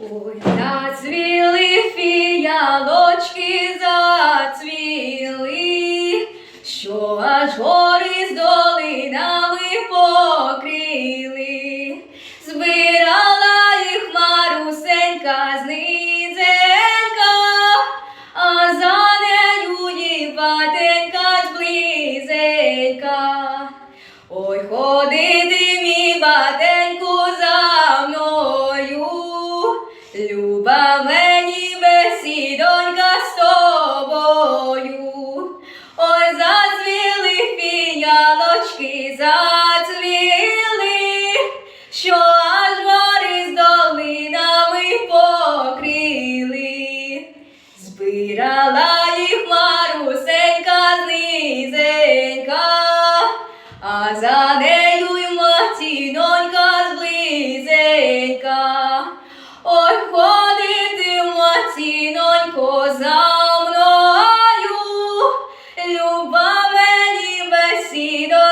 Ой, зацвіли фіялочки, зацвіли, що аж гори з долинами покрили. Збирала їх Марусенька знизенька, а за нею діватенька зблизенька. Ой, ходити за нею й матінонька зблизенька. Ой, ходити, матінонько, за мною, люба мені бесідонька